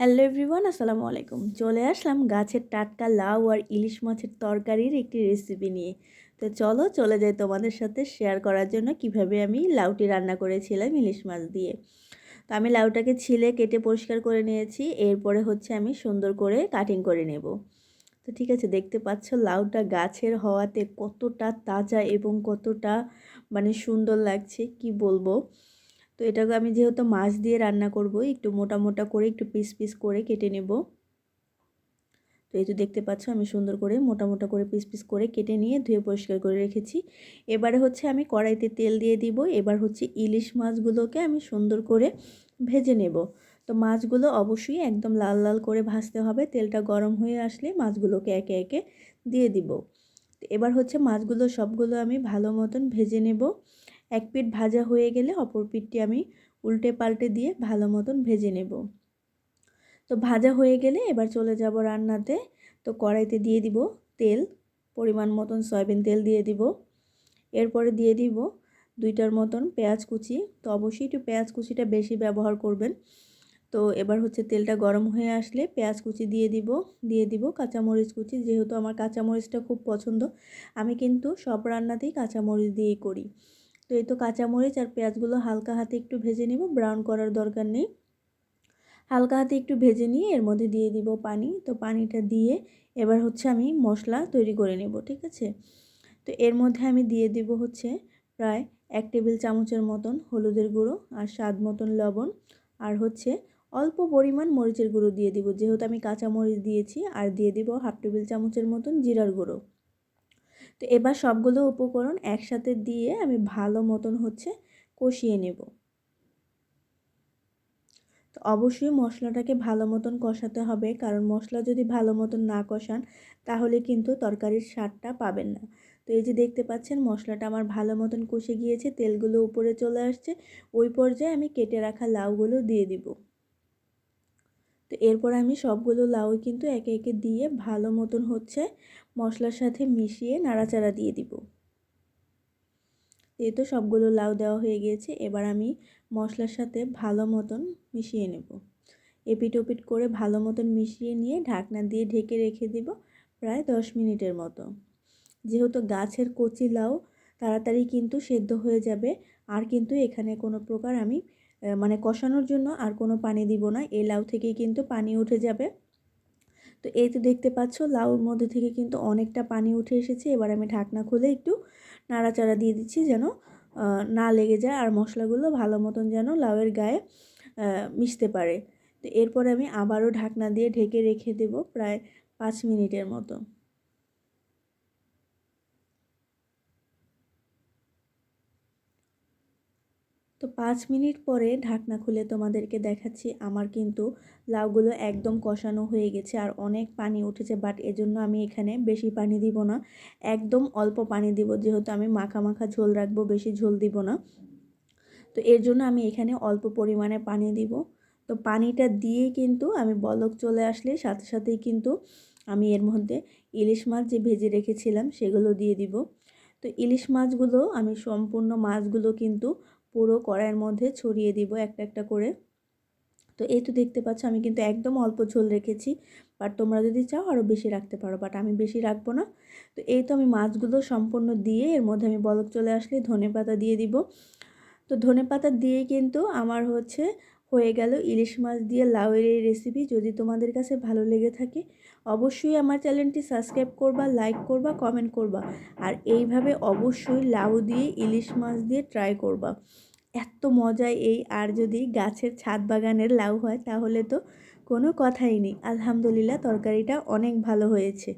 Hello everyone আসসালামু আলাইকুম। চলে আসলাম গাছের টাটকা লাউ আর ইলিশ মাছের তরকারির একটি রেসিপি নিয়ে। তো চলো, চলে যাই তোমাদের সাথে শেয়ার করার জন্য কীভাবে আমি লাউটি রান্না করেছিলাম ইলিশ মাছ দিয়ে। তো আমি লাউটাকে ছিলে, কেটে পরিষ্কার করে নিয়েছি, এরপরে হচ্ছে আমি সুন্দর করে কাটিং করে নেব। তো ঠিক আছে, দেখতে পাচ্ছ লাউটা গাছের হওয়াতে কতটা তাজা এবং কতটা মানে সুন্দর লাগছে, কি বলব? তো এটাকে আমি যেহেতু মাছ দিয়ে রান্না করব, একটু মোটা মোটা করে একটু পিস পিস করে কেটে নেব। তো এই তো দেখতে পাচ্ছ, আমি সুন্দর করে মোটা মোটা করে পিস পিস করে কেটে নিয়ে ধুয়ে পরিষ্কার করে রেখেছি। এবারে হচ্ছে আমি কড়াইতে তেল দিয়ে দিব, এবার হচ্ছে ইলিশ মাছগুলোকে আমি সুন্দর করে ভেজে নেব। তো মাছগুলো অবশ্যই একদম লাল লাল করে ভাজতে হবে, তেলটা গরম হয়ে আসলে মাছগুলোকে একে একে দিয়ে দিব। এবার হচ্ছে মাছগুলো সবগুলো আমি ভালো মতন ভেজে নেব। এক পিঠ ভাজা হয়ে গেলে অপর পিঠটি আমি উল্টে পাল্টে দিয়ে ভালো মতন ভেজে নেব। তো ভাজা হয়ে গেলে এবার চলে যাব রান্নাতে। তো কড়াইতে দিয়ে দিব তেল, পরিমাণ মতন সয়াবিন তেল দিয়ে দিব। এরপরে দিয়ে দিব দুইটার মতন পেঁয়াজ কুচি। তো অবশ্যই একটু পেঁয়াজ কুচিটা বেশি ব্যবহার করবেন। তো এবার হচ্ছে তেলটা গরম হয়ে আসলে পেঁয়াজ কুচি দিয়ে দিব দিয়ে দিব কাঁচামরিচ কুচি। যেহেতু আমার কাঁচামরিচটা খুব পছন্দ, আমি কিন্তু সব রান্নাতেই কাঁচামরিচ দিয়েই করি। তো এই তো কাঁচামরিচ আর পেঁয়াজগুলো হালকা হাতে একটু ভেজে নিব ব্রাউন করার দরকার নেই। হালকা হাতে একটু ভেজে নিয়ে এর মধ্যে দিয়ে দিব পানি। তো পানিটা দিয়ে এবার হচ্ছে আমি মশলা তৈরি করে নেব, ঠিক আছে? তো এর মধ্যে আমি দিয়ে দিব হচ্ছে প্রায় এক টেবিল চামচের মতন হলুদের গুঁড়ো আর স্বাদ মতন লবণ। আর হচ্ছে অল্প পরিমাণ মরিচের গুঁড়ো দিয়ে দিব, যেহেতু আমি কাঁচা মরিচ দিয়েছি, আর দিয়ে দিব হাফ টেবিল চামচের মতন জিরার গুঁড়ো। তো এবার সবগুলো উপকরণ একসাথে দিয়ে আমি ভালো মতন হচ্ছে কষিয়ে নেব। তো অবশ্যই মশলাটাকে ভালো মতন কষাতে হবে, কারণ মশলা যদি ভালো মতন না কষান, তাহলে কিন্তু তরকারির স্বাদটা পাবেন না। তো এই যে দেখতে পাচ্ছেন, মশলাটা আমার ভালো মতন কষে গিয়েছে, তেলগুলো উপরে চলে আসছে, ওই পর্যায়ে আমি কেটে রাখা লাউগুলো দিয়ে দিব। তো এরপর আমি সবগুলো লাউ কিন্তু একে একে দিয়ে ভালো মতন হচ্ছে, মশলার সাথে মিশিয়ে নাড়াচাড়া দিয়ে দিব। এই তো সবগুলো লাউ দেওয়া হয়ে গিয়েছে, এবার আমি মশলার সাথে ভালো মতন মিশিয়ে নেব। এপিট ওপিট করে ভালো মতন মিশিয়ে নিয়ে ঢাকনা দিয়ে ঢেকে রেখে দিব প্রায় দশ মিনিটের মতো। যেহেতু গাছের কচি লাউ, তাড়াতাড়ি কিন্তু সেদ্ধ হয়ে যাবে, আর কিন্তু এখানে কোনো প্রকার আমি মানে কষানোর জন্য আর কোনো পানি দিব না। এই লাউ থেকেই কিন্তু পানি উঠে যাবে। তো এই তো দেখতে পাচ্ছ, লাউর মধ্যে থেকে কিন্তু অনেকটা পানি উঠে এসেছে। এবার আমি ঢাকনা খুলে একটু নাড়াচাড়া দিয়ে দিচ্ছি যেন না লেগে যায় আর মশলাগুলো ভালো মতন যেন লাউয়ের গায়ে মিশতে পারে। তো এরপর আমি আবারও ঢাকনা দিয়ে ঢেকে রেখে দেব প্রায় পাঁচ মিনিটের মতো। তো পাঁচ মিনিট পরে ঢাকনা খুলে তোমাদেরকে দেখাচ্ছি, আমার কিন্তু লাউগুলো একদম কষানো হয়ে গেছে আর অনেক পানি উঠেছে বাট এজন্য আমি এখানে বেশি পানি দিব না। একদম অল্প পানি দিব, যেহেতু আমি মাখা মাখা ঝোল রাখব, বেশি ঝোল দিব না। তো এর জন্য আমি এখানে অল্প পরিমাণে পানি দিব। তো পানিটা দিয়ে কিন্তু আমি বলক চলে আসলে, সাথে সাথেই কিন্তু আমি এর মধ্যে ইলিশ মাছ যে ভেজে রেখেছিলাম, সেগুলো দিয়ে দিব। তো ইলিশ মাছগুলো, আমি সম্পূর্ণ মাছগুলো কিন্তু পুরো কড়াইয়ের মধ্যে ছড়িয়ে দিব একটা একটা করে। তো এই তো দেখতে পাচ্ছ, আমি কিন্তু একদম অল্প ঝোল রেখেছি বাট তোমরা যদি চাও আরও বেশি রাখতে পারো বাট আমি বেশি রাখব না। তো এই তো আমি মাছগুলো সম্পূর্ণ দিয়ে এর মধ্যে আমি বলক চলে আসলে ধনে পাতা দিয়ে দিব। তো ধনে পাতা দিয়ে কিন্তু আমার হচ্ছে হয়ে গেল ইলিশ মাছ দিয়ে লাউয়ের এই রেসিপি যদি তোমাদের কাছে ভালো লেগে থাকে অবশ্যই আমার চ্যানেলটি সাবস্ক্রাইব করবা, লাইক করবা, কমেন্ট করবা। আর এইভাবে অবশ্যই লাউ দিয়ে, ইলিশ মাছ দিয়ে ট্রাই করবা। এত মজা এই, আর যদি গাছের ছাদ বাগানের লাউ হয় তাহলে তো কোনো কথাই নেই। আলহামদুলিল্লাহ, তরকারিটা অনেক ভালো হয়েছে।